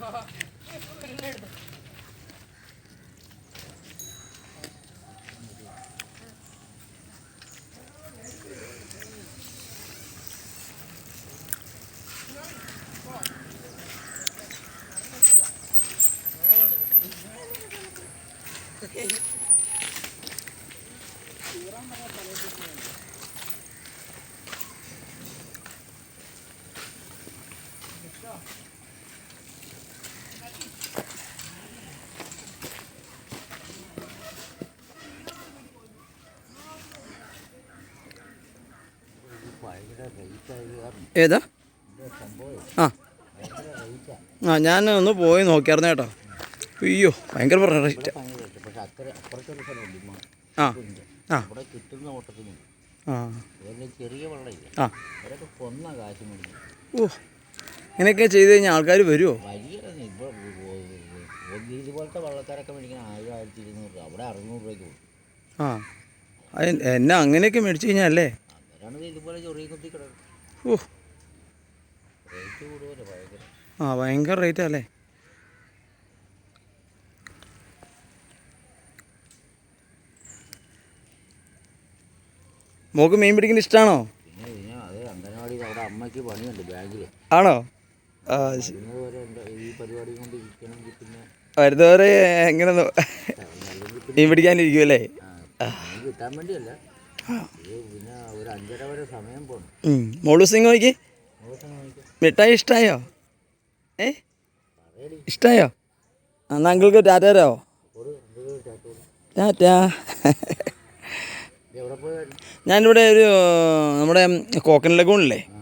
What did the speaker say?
Gracias. ഏതാ? ആ. ആ ഞാൻ ഒന്ന് പോയി നോക്കിയായിരുന്നു കേട്ടോ. അയ്യോ ഭയങ്കര പറഞ്ഞ റേറ്റ്. ആ. ആ. ആ. ആ. ഓ ഇങ്ങനെയൊക്കെ ചെയ്ത് കഴിഞ്ഞാൽ ആൾക്കാർ വരുമോ ഇതുപോലത്തെ വള്ളക്കാരൊക്കെ ഇരുന്നൂറ് അവിടെ ആ എന്നെ അങ്ങനെയൊക്കെ മേടിച്ചു കഴിഞ്ഞാൽ അല്ലേ? ഇതുപോലെ ചൊറിയ കുത്തി കിടക്കും. ഓ റേറ്റ് ഭയങ്കര. ആ ഭയങ്കര റേറ്റാ അല്ലേ മോക്ക് മീൻ പിടിക്കുന്ന ഇഷ്ടമാണോ അംഗനവാടി അവിടെ അമ്മയ്ക്ക് പണിയുണ്ട് ബാങ്കിൽ ആണോ? ഈ പരിപാടി കൊണ്ട് ഇരിക്കണമെങ്കിൽ പിന്നെ വരുന്നവരെ എങ്ങനെ മീൻ പിടിക്കാനിരിക്കുമല്ലേ കിട്ടാൻ വേണ്ടിയല്ല. മോളു സിംഗ് നോക്കി. മിഠായി ഇഷ്ടമായോ ഏ? ഇഷ്ടായോ? ഇഷ്ടമായോ എന്നാൽ അങ്കിൾക്ക് ടാറ്റ തരാമോ ടാറ്റാ. ഞാനിവിടെ ഒരു നമ്മുടെ കോക്കൻ ലഗൂണില്ലേ ആ